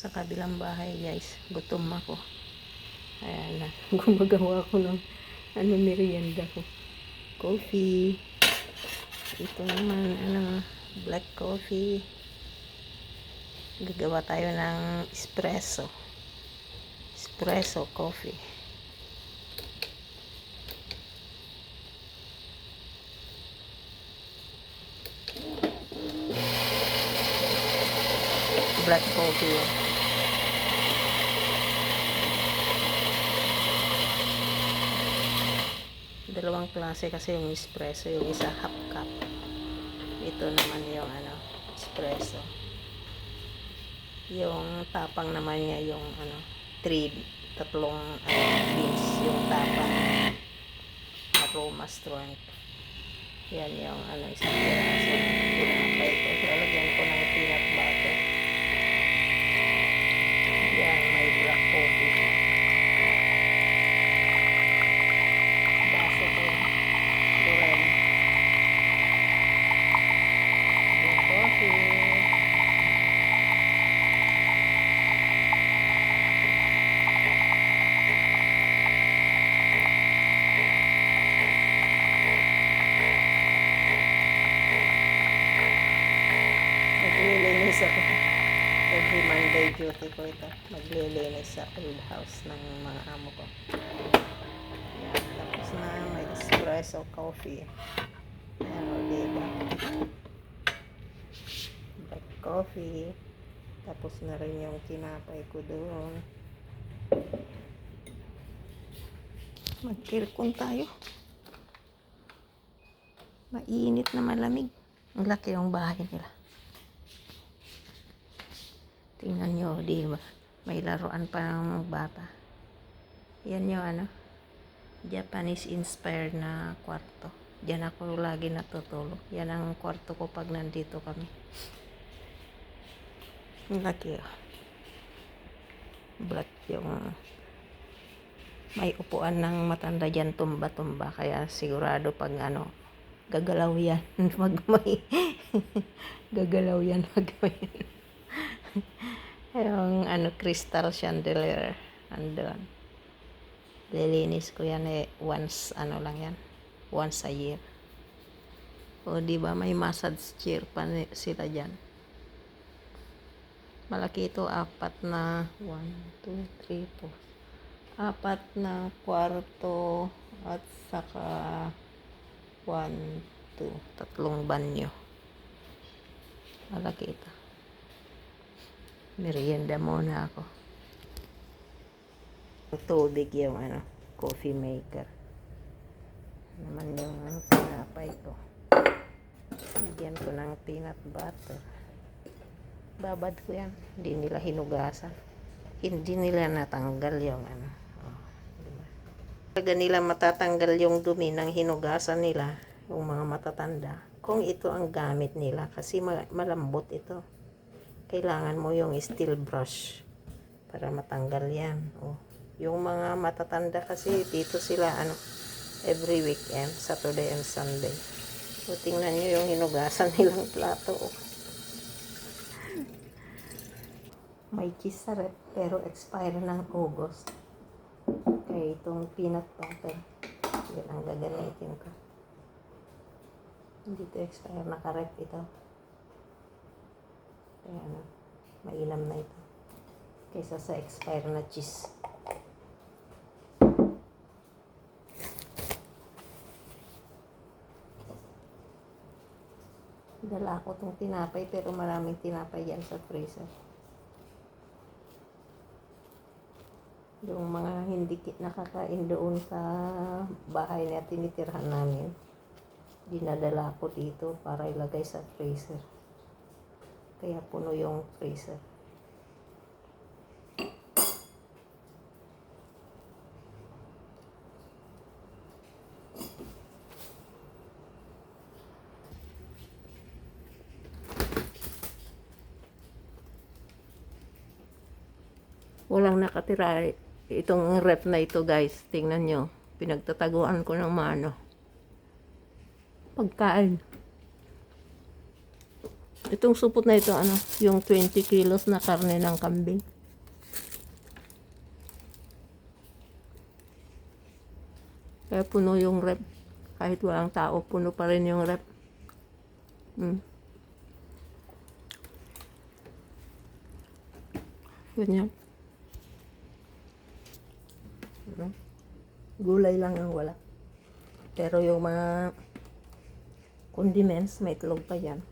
sa kabilang bahay guys. Gutom ako. Ayan na. Gumagawa ko ng ano merienda ko. Coffee. Ito naman ano black coffee. Gagawa tayo ng espresso. Espresso coffee. Black coffee. Dalawang klase kasi yung espresso, yung isa half cup. Ito naman yung ano, espresso. Yung tapang naman niya yung ano, three, tatlong ano, beans yung tapang aroma strength. Yan yung ano, isang piraso. Tinapay ko. Lalagyan ko ng peanut butter. Yan, may black coffee. Baso ko. Duren. Black coffee. Naglilinis ako. Monday duty ko ito. Maglilinis sa old house ng mga amo ko. Yan. Tapos na may espresso coffee. Ayan o, diba? Black coffee. Tapos na rin yung tinapay ko doon. Mag-aircon tayo. Mainit na malamig. Ang laki yung bahay nila. Tingnan nyo, di ba? May laruan pa ng bata. Yan yung ano, Japanese inspired na kwarto. Diyan ako lagi natutulog. Yan ang kwarto ko pag nandito kami. Laki oh. Black yung may upuan ng matanda dyan tumba-tumba. Kaya sigurado pag ano, gagalaw yan. Magmay. gagalaw yan. Magmay. yung ano, crystal chandelier. Andun. Lilinis ko yan eh, once, ano lang yan. Once a year. O, di ba may massage chair pa sila dyan. Malaki ito, apat na, 1, 2, 3, 4. Apat na kwarto at saka 1, 2, tatlong banyo. Malaki ito. Merienda muna ako. Tubig yung ano, coffee maker. Naman yung ano, pinapay ko. Bigyan ko ng peanut butter. Babad ko yan. Hindi nila hinugasan. Hindi nila natanggal yung ano. Oh? Talaga nila matatanggal yung dumi ng hinugasan nila, yung mga matatanda. Kung ito ang gamit nila, kasi ma- malambot ito. Kailangan mo yung steel brush para matanggal yan. Oh. Yung mga matatanda kasi dito sila ano every weekend, Saturday and Sunday. So tingnan nyo yung hinugasan nilang plato. Oh. May cheese pero expire ng August. Kaya itong peanut butter, yan ang gagamitin ko. Hindi to expire, nakarep ito. Kaya ano, mainam na ito. Kaysa sa expire na cheese. Dala ko tong tinapay pero maraming tinapay yan sa freezer. Yung mga hindi nakakain doon sa bahay na tinitirhan namin, dinadala ko dito para ilagay sa freezer. Kaya puno yung freezer. Walang nakatira. Itong rep na ito guys, tingnan nyo. Pinagtataguan ko ng mano. Pagkain. Itong supot na ito, ano, yung 20 kilos na karne ng kambing. Kaya puno yung rep. Kahit walang tao, puno pa rin yung rep. Mm. Ganyan. Gulay lang ang wala. Pero yung mga condiments, may itlog pa yan.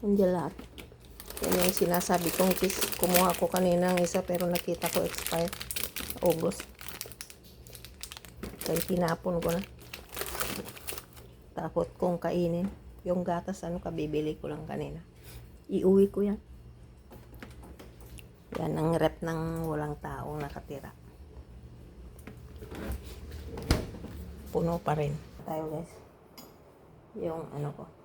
Nandiyan lahat. Yan yung sinasabi kong cheese. Kumuha ko kanina ng isa pero nakita ko expired. August. Kaya tinapon ko na. Tapos kung kainin. Yung gatas, ano kabibili ko lang kanina. Iuwi ko yan. Yan ang rep ng walang taong nakatira. Puno pa rin. Tayo guys. Yung ano ko.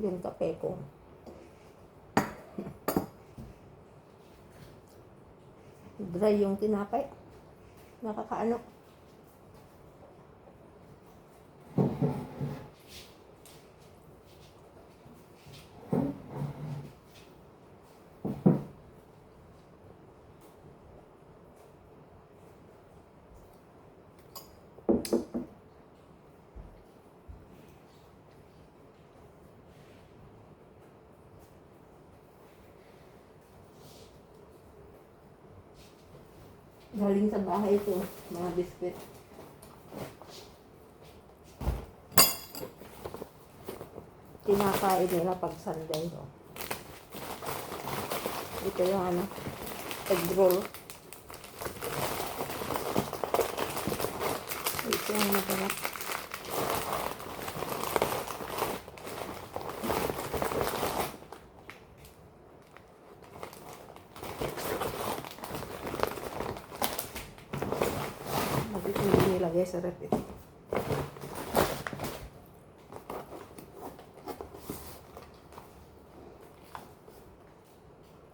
Yung kape ko. Dry yung tinapay. Nakakaano. Galing sa bahay ito, mga biskwit. Kinakain nila pag Sunday. No? Ito yung ano, egg roll. Ito yung masarap. Hindi nilagay sa rep ito?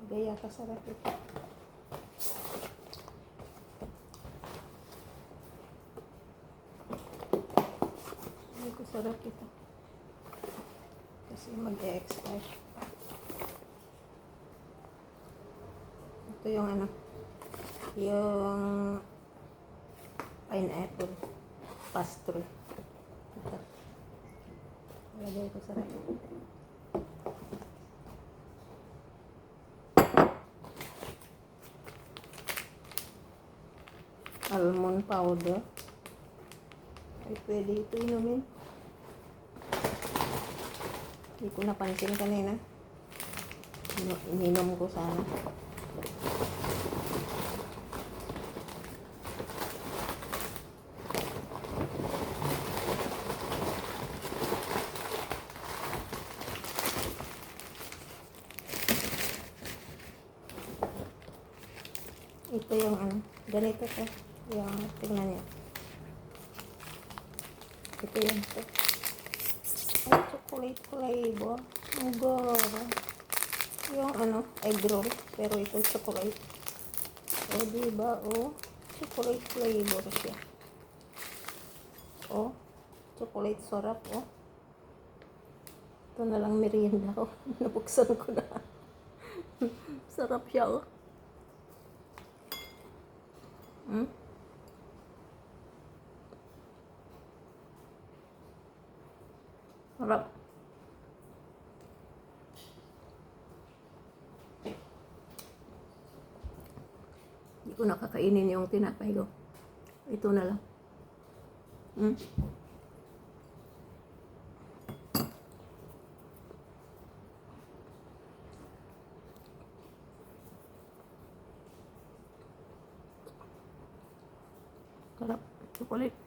Lagay yata sa rep ito. Lagay ko sa rep ito. Kasi mag-expire. Ito yung ano, yung pineapple pastry. Ito. Lagay ko sa rep. Almond powder. Ay, pwede ito inumin. Hindi ko napansin kanina. Ino- Ininom ko sana. Ito yung ano, ganito to. Yung, tingnan niyo. Ito yung to. Ay, chocolate flavor. Ang gora. Yung ano, egg roll. Pero ito chocolate. O, diba? O, chocolate flavor siya. O, chocolate syrup. O. Ito na lang merienda ko. Nabuksan ko na. Sarap siya, oh. Hmm? Harap. Hindi ko nakakainin yung tinapay ko. Ito na lang. Hmm? Harap. Chocolate.